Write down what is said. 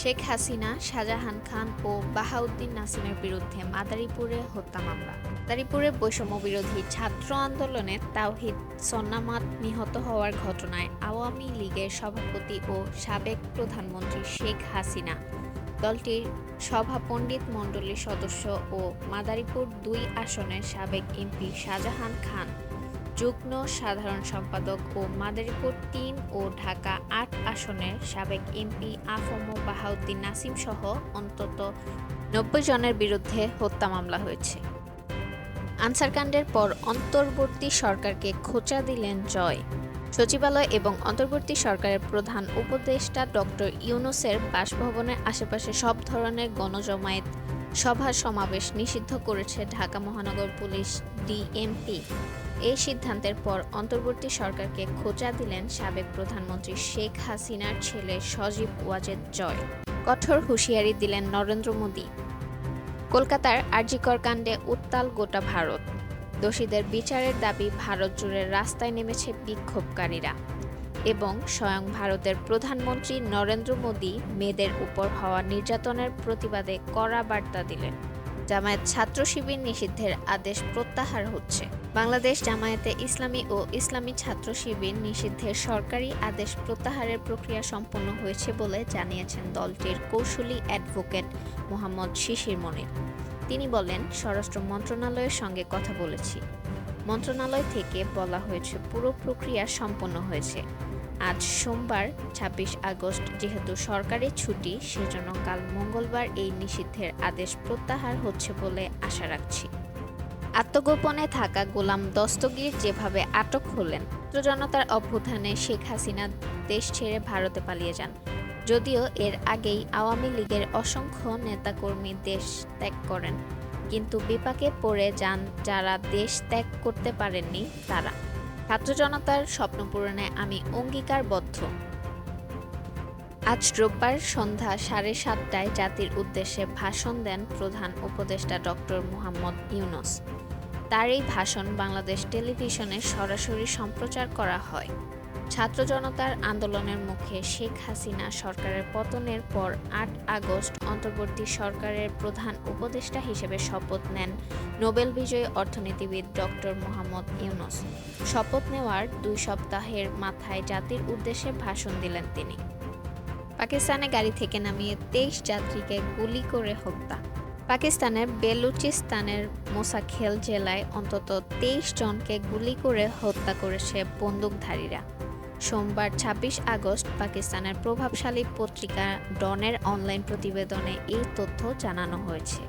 শেখ হাসিনা, শাহজাহান খান ও বাহাউদ্দিন নাসিমের বিরুদ্ধে মাদারীপুরে হত্যা মামলা। মাদারীপুরে বৈষম্য বিরোধী ছাত্র আন্দোলনে তাওহিদ সন্নামাত নিহত হওয়ার ঘটনায় আওয়ামী লীগের সভাপতি ও সাবেক প্রধানমন্ত্রী শেখ হাসিনা, দলটির সভা পণ্ডিত মণ্ডলীর সদস্য ও মাদারীপুর দুই আসনের সাবেক এমপি শাহজাহান খান যুগ্ম সাধারণ সম্পাদক ও মাদারীপুর তিন ও ঢাকা আট আসনের সাবেক এমপি আফম বাহাউদ্দিন নাসিম সহ অন্তত নব্বই জনের বিরুদ্ধে হত্যা মামলা হয়েছে। আনসারকাণ্ডের পর অন্তর্বর্তী সরকারকে খোঁচা দিলেন জয়। সচিবালয় এবং অন্তর্বর্তী সরকারের প্রধান উপদেষ্টা ডক্টর ইউনুসের বাসভবনের আশেপাশে সব ধরনের গণজমায়েত সভা সমাবেশ নিষিদ্ধ করেছে ঢাকা মহানগর পুলিশ ডিএমপি। এই সিদ্ধান্তের পর অন্তর্বর্তী সরকারকে খোঁচা দিলেন সাবেক প্রধানমন্ত্রী শেখ হাসিনার ছেলে সজীব ওয়াজেদ জয়। কঠোর হুঁশিয়ারি দিলেন নরেন্দ্র মোদী। কলকাতার আরজিকর কাণ্ডে উত্তাল গোটা ভারত। দোষীদের বিচারের দাবি ভারত জুড়ে রাস্তায় নেমেছে বিক্ষোভকারীরা। এবং স্বয়ং ভারতের প্রধানমন্ত্রী নরেন্দ্র মোদী মেয়েদের উপর হওয়া নির্যাতনের প্রতিবাদে কড়া বার্তা দিলেন। জামায়াত ছাত্র শিবির নিষিদ্ধের আদেশ প্রত্যাহার হচ্ছে। বাংলাদেশ জামায়াতে ইসলামী ও ইসলামী ছাত্র শিবির নিষিদ্ধের সরকারি আদেশ প্রত্যাহারের প্রক্রিয়া সম্পন্ন হয়েছে বলে জানিয়েছেন দলটির কৌশলী অ্যাডভোকেট মোহাম্মদ শিশির মনির। তিনি বলেন, স্বরাষ্ট্র মন্ত্রণালয়ের সঙ্গে কথা বলেছি। মন্ত্রণালয় থেকে বলা হয়েছে, পুরো প্রক্রিয়া সম্পন্ন হয়েছে। আজ সোমবার ২৬ আগস্ট। যেহেতু সরকারি ছুটি, সেজন্য কাল মঙ্গলবার এই নিষিদ্ধের আদেশ প্রত্যাহার হচ্ছে বলে আশা রাখছি। আত্মগোপনে থাকা গোলাম দস্তগীর যেভাবে আটক হলেন জনতার অভ্যুত্থানে শেখ হাসিনা দেশ ছেড়ে ভারতে পালিয়ে যান। যদিও এর আগেই আওয়ামী লীগের অসংখ্য নেতাকর্মী দেশ ত্যাগ করেন, কিন্তু বিপাকে পড়ে যান যারা দেশ ত্যাগ করতে পারেননি, তারা। ছাত্র জনতার স্বপ্ন পূরণে আমি অঙ্গীকারবদ্ধ। আজ রোববার সন্ধ্যা সাড়ে সাতটায় জাতির উদ্দেশ্যে ভাষণ দেন প্রধান উপদেষ্টা ডক্টর মুহাম্মদ ইউনুস। তার এই ভাষণ বাংলাদেশ টেলিভিশনে সরাসরি সম্প্রচার করা হয়। ছাত্র জনতার আন্দোলনের মুখে শেখ হাসিনা সরকারের পতনের পর আট আগস্ট অন্তর্বর্তী সরকারের প্রধান উপদেষ্টা হিসেবে শপথ নেন নোবেল বিজয়ী অর্থনীতিবিদ ডক্টর মোহাম্মদ ইউনুস। শপথ নেওয়ার দুই সপ্তাহের মাথায় জাতির উদ্দেশ্যে ভাষণ দিলেন তিনি। পাকিস্তানে গাড়ি থেকে নামিয়ে তেইশ যাত্রীকে গুলি করে হত্যা। পাকিস্তানের বেলুচিস্তানের মোসাখেল জেলায় অন্তত তেইশ জনকে গুলি করে হত্যা করেছে বন্দুকধারীরা। সোমবার ২৬ আগস্ট পাকিস্তানের প্রভাবশালী পত্রিকা ডনের অনলাইন প্রতিবেদনে এই তথ্য জানানো হয়েছে।